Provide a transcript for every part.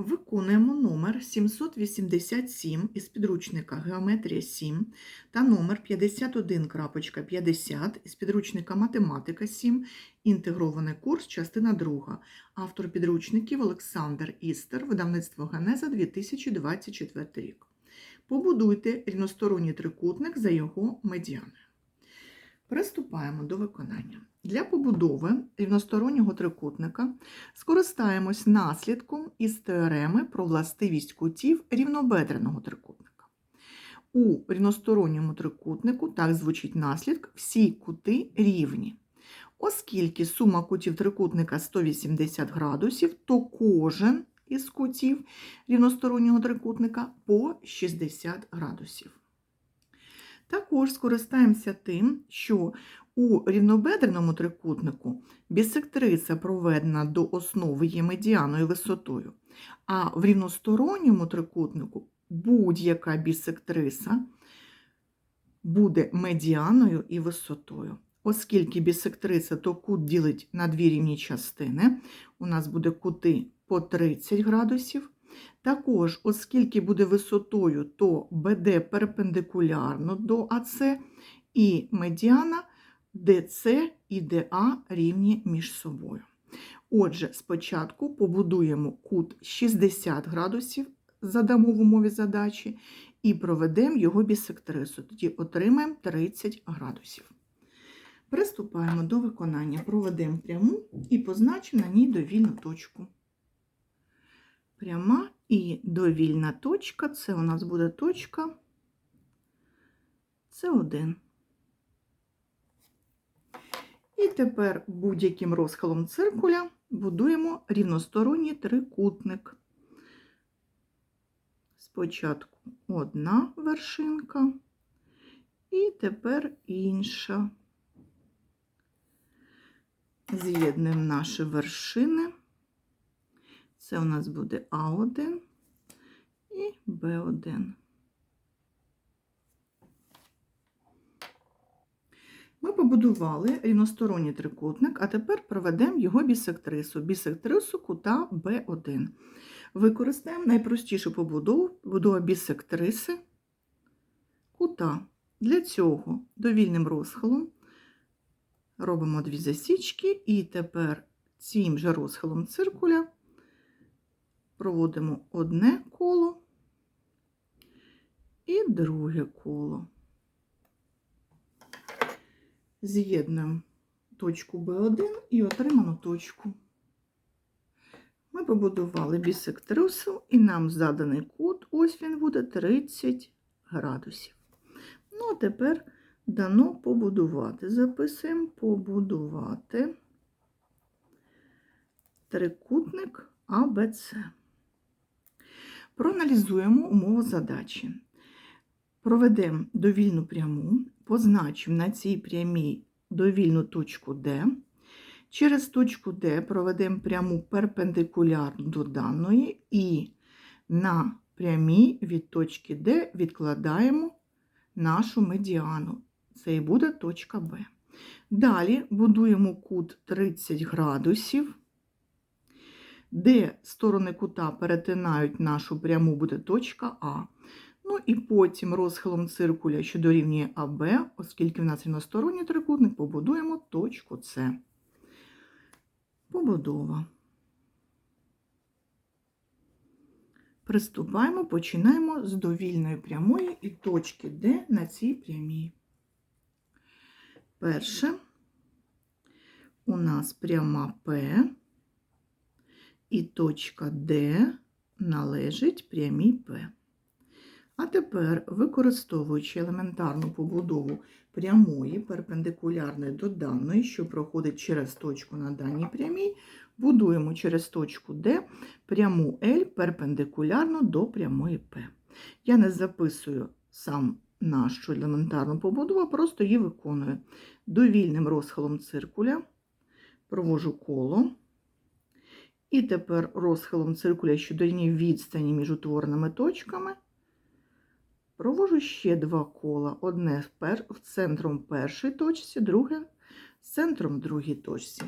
Виконуємо номер 787 із підручника Геометрія 7 та номер 51.50 із підручника Математика 7, інтегрований курс, частина 2. Автор підручників Олександр Істер, видавництво Генеза 2024 рік. Побудуйте рівносторонній трикутник за його медіаною. Приступаємо до виконання. Для побудови рівностороннього трикутника скористаємось наслідком із теореми про властивість кутів рівнобедреного трикутника. У рівносторонньому трикутнику так звучить наслідок всі кути рівні. Оскільки сума кутів трикутника 180 градусів, то кожен із кутів рівностороннього трикутника по 60 градусів. Також скористаємося тим, що у рівнобедреному трикутнику бісектриса проведена до основи є медіаною висотою, а в рівносторонньому трикутнику будь-яка бісектриса буде медіаною і висотою. Оскільки бісектриса то кут ділить на дві рівні частини, у нас буде кути по 30 градусів. Також, оскільки буде висотою, то БД перпендикулярно до АЦ і медіана ДЦ і ДА рівні між собою. Отже, спочатку побудуємо кут 60 градусів, задамо в умові задачі, і проведемо його бісектрису. Тоді отримаємо 30 градусів. Приступаємо до виконання. Проведемо пряму і позначимо на ній довільну точку. Пряма і довільна точка це у нас буде точка С1. І тепер будь-яким розхилом циркуля будуємо рівносторонній трикутник. Спочатку одна вершинка, і тепер інша. З'єднуємо наші вершини. Це у нас буде А1 і Б1. Ми побудували рівносторонній трикутник, а тепер проведемо його бісектрису, бісектрису кута Б1. Використаємо найпростішу побудову побудова бісектриси кута. Для цього довільним розхилом робимо дві засічки, і тепер цим же розхилом циркуля проводимо одне коло і друге коло. З'єднуємо точку B1 і отриману точку. Ми побудували бісектрису, і нам заданий кут, ось він буде 30 градусів. Ну, а тепер дано побудувати. Записуємо побудувати трикутник АБЦ. Проаналізуємо умову задачі. Проведемо довільну пряму, позначимо на цій прямій довільну точку D. Через точку D проведемо пряму перпендикулярну до даної і на прямій від точки D відкладаємо нашу медіану. Це і буде точка Б. Далі будуємо кут 30 градусів де сторони кута перетинають нашу пряму буде точка А. Ну і потім розхилом циркуля, що дорівнює АБ, оскільки в нас рівносторонній трикутник, побудуємо точку С. Побудова. Приступаємо, починаємо з довільної прямої і точки Д на цій прямій. Перше у нас пряма П і точка D належить прямій P. А тепер, використовуючи елементарну побудову прямої перпендикулярної до даної, що проходить через точку на даній прямій, будуємо через точку D пряму L перпендикулярно до прямої P. Я не записую сам нашу елементарну побудову, а просто її виконую. Довільним розхилом циркуля провожу коло. І тепер розхилом циркуля, що дорівнює відстані між утвореними точками, провожу ще два кола. Одне в центром першої точці, друге з центром другій точці.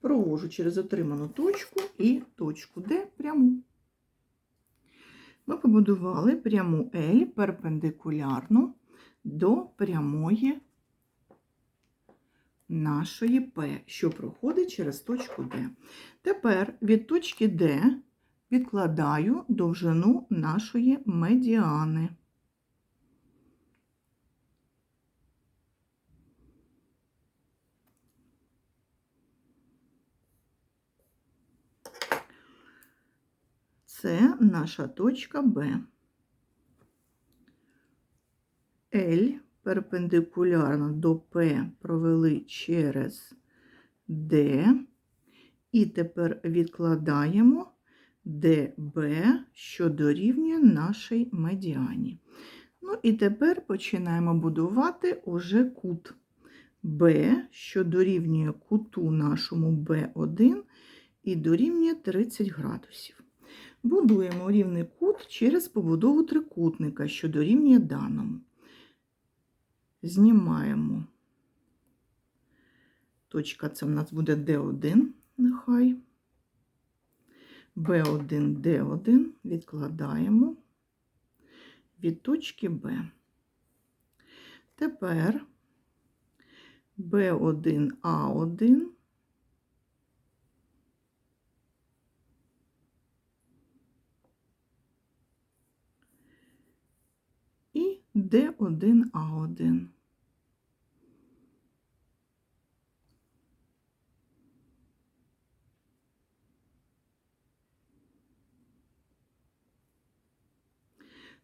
Провожу через отриману точку і точку Д пряму. Ми побудували пряму L перпендикулярну до прямої нашої P, що проходить через точку D. Тепер від точки D відкладаю довжину нашої медіани. Це наша точка Б. L перпендикулярно до P провели через D. І тепер відкладаємо DB, що дорівнює нашій медіані. Ну і тепер починаємо будувати уже кут B, що дорівнює куту нашому B1 і дорівнює 30 градусів. Будуємо рівний кут через побудову трикутника, що дорівнює даному знімаємо. Точка це в нас буде D1, нехай. B1, D1 відкладаємо від точки Б. Тепер B1, А1 Д1А1.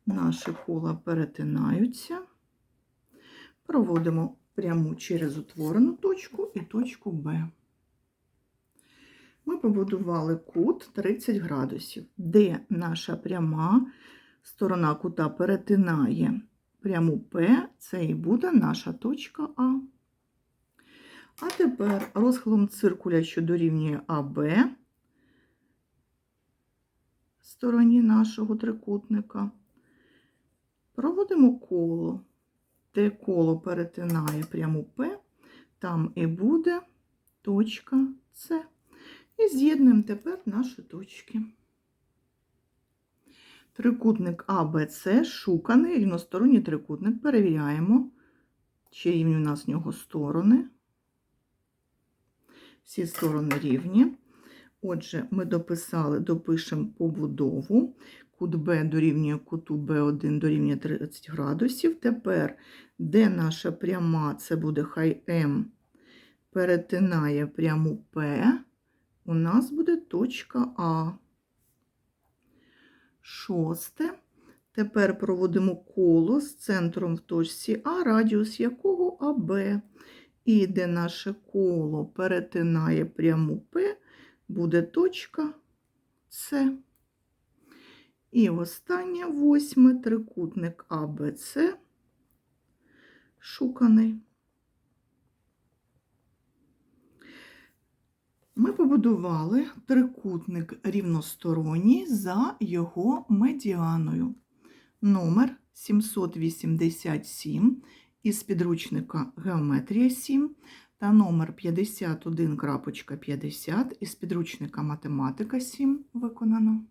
Наші кола перетинаються, проводимо пряму через утворену точку і точку Б. Ми побудували кут 30 градусів, де наша пряма сторона кута перетинає пряму П, це і буде наша точка А. А тепер розхилом циркуля, що дорівнює АБ, стороні нашого трикутника, проводимо коло, де коло перетинає пряму П, там і буде точка С. І з'єднуємо тепер наші точки. Трикутник АБЦ шуканий, рівносторонній трикутник. Перевіряємо, чи рівні у нас в нього сторони. Всі сторони рівні. Отже, ми дописали, допишемо побудову. Кут Б дорівнює куту Б1 дорівнює 30 градусів. Тепер, де наша пряма, це буде хай М, перетинає пряму П, у нас буде точка А. Шосте. Тепер проводимо коло з центром в точці А, радіус якого АБ. І де наше коло перетинає пряму П, буде точка С. І останнє восьме трикутник АБЦ шуканий. Ми побудували трикутник рівносторонній за його медіаною. Номер 787 із підручника Геометрія 7 та номер 51.50 із підручника Математика 7 виконано.